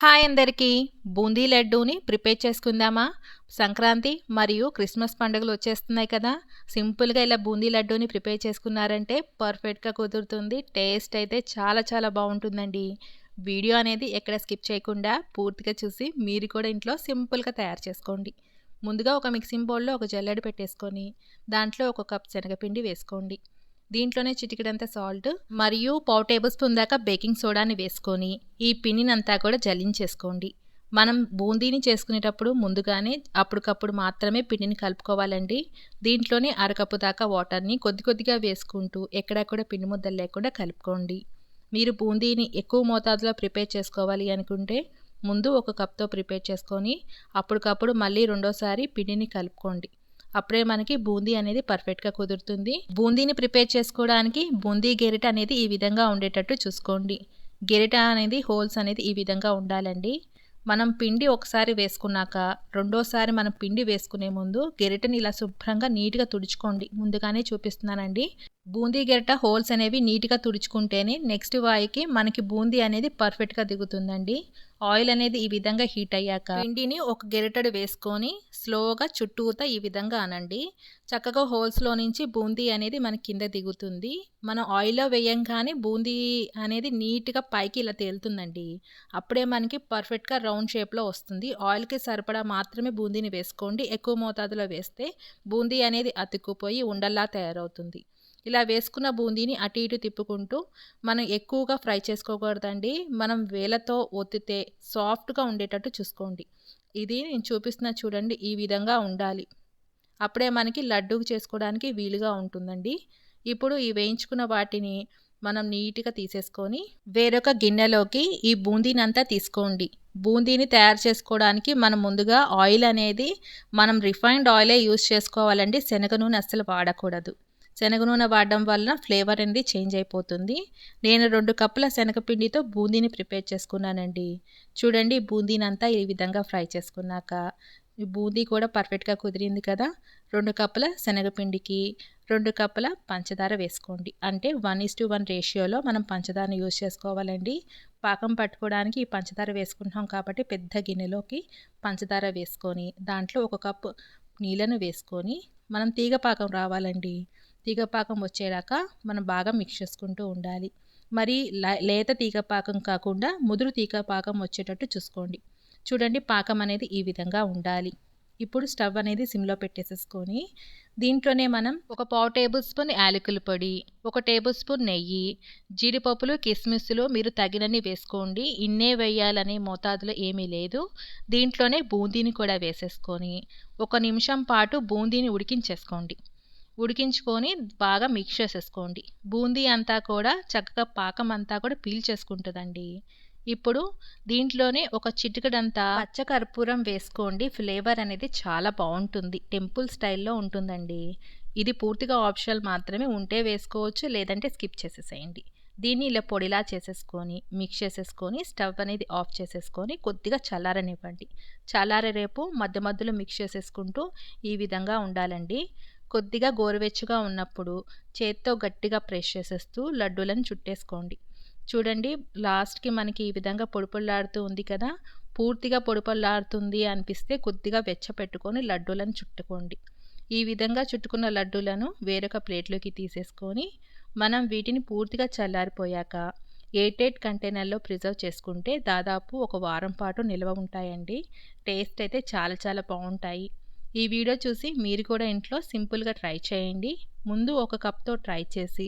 Hi అందరికీ. బూందీ లడ్డూని prepare చేసుకుందామా? సంక్రాంతి మరియు క్రిస్మస్ పండుగలు వచ్చేస్తున్నాయి కదా. సింపుల్గా ఇలా బూందీ లడ్డూని ప్రిపేర్ చేసుకున్నారంటే పర్ఫెక్ట్గా కుదురుతుంది. టేస్ట్ అయితే చాలా చాలా బాగుంటుందండి. వీడియో అనేది ఎక్కడ స్కిప్ చేయకుండా పూర్తిగా చూసి మీరు కూడా ఇంట్లో సింపుల్గా తయారు చేసుకోండి. ముందుగా ఒక మిక్సింగ్ బౌల్లో ఒక జల్లెడ పెట్టేసుకొని దాంట్లో ఒక కప్ శనగపిండి వేసుకోండి. దీంట్లోనే చిటికెడంత సాల్ట్ మరియు పావు టేబుల్ స్పూన్ దాకా బేకింగ్ సోడాని వేసుకొని ఈ పిండినంతా కూడా జల్లించేసుకోండి. మనం బూందీని చేసుకునేటప్పుడు ముందుగానే అప్పటికప్పుడు మాత్రమే పిండిని కలుపుకోవాలండి. దీంట్లోనే అరకప్పు దాకా వాటర్ని కొద్ది కొద్దిగా వేసుకుంటూ ఎక్కడా కూడా పిండి ముద్దలు లేకుండా కలుపుకోండి. మీరు బూందీని ఎక్కువ మోతాదులో ప్రిపేర్ చేసుకోవాలి అనుకుంటే ముందు ఒక కప్తో ప్రిపేర్ చేసుకొని అప్పటికప్పుడు మళ్ళీ రెండోసారి పిండిని కలుపుకోండి. అప్పుడే మనకి బూందీ అనేది పర్ఫెక్ట్గా కుదురుతుంది. బూందీని ప్రిపేర్ చేసుకోవడానికి బూందీ గెరిట అనేది ఈ విధంగా ఉండేటట్టు చూసుకోండి. గెరిట అనేది హోల్స్ అనేది ఈ విధంగా ఉండాలండి. మనం పిండి ఒకసారి వేసుకున్నాక రెండోసారి మనం పిండి వేసుకునే ముందు గెరిటని ఇలా శుభ్రంగా నీట్గా తుడుచుకోండి. ముందుగానే చూపిస్తున్నానండి. బూందీ గెరట హోల్స్ అనేవి నీట్గా తుడుచుకుంటేనే నెక్స్ట్ వాయికి మనకి బూందీ అనేది పర్ఫెక్ట్గా దిగుతుందండి. ఆయిల్ అనేది ఈ విధంగా హీట్ అయ్యాక పిండిని ఒక గెరిటడు వేసుకొని స్లోగా చుట్టూతా ఈ విధంగా అనండి. చక్కగా హోల్స్లో నుంచి బూందీ అనేది మన కింద దిగుతుంది. మనం ఆయిల్లో వేయంగానే బూందీ అనేది నీట్గా పైకి ఇలా తేలుతుందండి. అప్పుడే మనకి పర్ఫెక్ట్గా రౌండ్ షేప్లో వస్తుంది. ఆయిల్కి సరిపడా మాత్రమే బూందీని వేసుకోండి. ఎక్కువ మోతాదులో వేస్తే బూందీ అనేది అతుక్కుపోయి ఉండల్లా తయారవుతుంది. ఇలా వేసుకున్న బూందీని అటు ఇటు తిప్పుకుంటూ మనం ఎక్కువగా ఫ్రై చేసుకోకూడదండి. మనం వేలతో ఒత్తితే సాఫ్ట్గా ఉండేటట్టు చూసుకోండి. ఇది నేను చూపిస్తున్న చూడండి ఈ విధంగా ఉండాలి. అప్పుడే మనకి లడ్డు చేసుకోవడానికి వీలుగా ఉంటుందండి. ఇప్పుడు ఈ వేయించుకున్న వాటిని మనం నీట్గా తీసేసుకొని వేరొక గిన్నెలోకి ఈ బూందీని అంతా తీసుకోండి. బూందీని తయారు చేసుకోవడానికి మనం ముందుగా ఆయిల్ అనేది మనం రిఫైన్డ్ ఆయిలే యూస్ చేసుకోవాలండి. శనగ నూనె అస్సలు వాడకూడదు. శనగ నూనె వాడడం వలన ఫ్లేవర్ అనేది చేంజ్ అయిపోతుంది. నేను రెండు కప్పుల శనగపిండితో బూందీని ప్రిపేర్ చేసుకున్నానండి. చూడండి బూందీని అంతా ఈ విధంగా ఫ్రై చేసుకున్నాక. ఈ బూందీ కూడా పర్ఫెక్ట్గా కుదిరింది కదా? రెండు కప్పుల శనగపిండికి రెండు కప్పుల పంచదార వేసుకోండి. అంటే వన్ ఇస్ టు వన్ రేషియోలో మనం పంచదారను యూజ్ చేసుకోవాలండి. పాకం పట్టుకోవడానికి ఈ పంచదార వేసుకుంటాం కాబట్టి పెద్ద గిన్నెలోకి పంచదార వేసుకొని దాంట్లో ఒక కప్పు నీళ్ళను వేసుకొని మనం తీగ పాకం రావాలండి. తీగపాకం వచ్చేలాగా మనం బాగా మిక్స్ చేసుకుంటూ ఉండాలి. మరి లేత తీగపాకం కాకుండా ముదురు తీగపాకం వచ్చేటట్టు చూసుకోండి. చూడండి పాకం అనేది ఈ విధంగా ఉండాలి. ఇప్పుడు స్టవ్ అనేది సిమ్లో పెట్టేసేసుకొని దీంట్లోనే మనం ఒక పావు టేబుల్ స్పూన్ యాలకుల పొడి ఒక టేబుల్ స్పూన్ నెయ్యి జీడిపప్పులు కిస్మిస్లు మీరు తగినన్ని వేసుకోండి. ఇన్నే వేయాలనే మోతాదులో ఏమీ లేదు. దీంట్లోనే బూందీని కూడా వేసేసుకొని ఒక నిమిషం పాటు బూందీని ఉడికించేసుకోండి. ఉడికించుకొని బాగా మిక్స్ చేసేసుకోండి. బూందీ అంతా కూడా చక్కగా పాకం అంతా కూడా పీల్చేసుకుంటుందండి. ఇప్పుడు దీంట్లోనే ఒక చిటికడంతా పచ్చకర్పూరం వేసుకోండి. ఫ్లేవర్ అనేది చాలా బాగుంటుంది. టెంపుల్ స్టైల్లో ఉంటుందండి. ఇది పూర్తిగా ఆప్షనల్ మాత్రమే ఉంటే వేసుకోవచ్చు లేదంటే స్కిప్ చేసేసేయండి. దీన్ని ఇలా పొడిలా చేసేసుకొని మిక్స్ చేసేసుకొని స్టవ్ అనేది ఆఫ్ చేసేసుకొని కొద్దిగా చల్లారనివ్వండి. చల్లారే రేపు మధ్య మధ్యలో మిక్స్ చేసేసుకుంటూ ఈ విధంగా ఉండాలండి. కొద్దిగా గోరువెచ్చగా ఉన్నప్పుడు చేత్తో గట్టిగా ప్రెస్ చేసేస్తూ లడ్డూలను చుట్టేసుకోండి. చూడండి లాస్ట్కి మనకి ఈ విధంగా పొడిపొల్లాడుతూ ఉంది కదా పూర్తిగా పొడిపొల్లాడుతుంది అనిపిస్తే కొద్దిగా వెచ్చ పెట్టుకొని లడ్డూలను చుట్టుకోండి. ఈ విధంగా చుట్టుకున్న లడ్డూలను వేరొక ప్లేట్లోకి తీసేసుకొని మనం వీటిని పూర్తిగా చల్లారిపోయాక ఎయిట్ కంటైనర్లో ప్రిజర్వ్ చేసుకుంటే దాదాపు ఒక వారం పాటు నిల్వ ఉంటాయండి. టేస్ట్ అయితే చాలా చాలా బాగుంటాయి. ఈ వీడియో చూసి మీరు కూడా ఇంట్లో సింపుల్గా ట్రై చేయండి. ముందు ఒక కప్తో ట్రై చేసి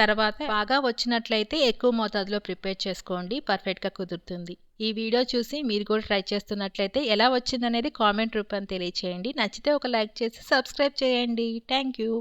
తర్వాత బాగా వచ్చినట్లయితే ఎక్కువ మోతాదులో ప్రిపేర్ చేసుకోండి. పర్ఫెక్ట్గా కుదురుతుంది. ఈ వీడియో చూసి మీరు కూడా ట్రై చేస్తున్నట్లయితే ఎలా వచ్చిందనేది కామెంట్ రూపం తెలియచేయండి. నచ్చితే ఒక లైక్ చేసి సబ్స్క్రైబ్ చేయండి. Thank you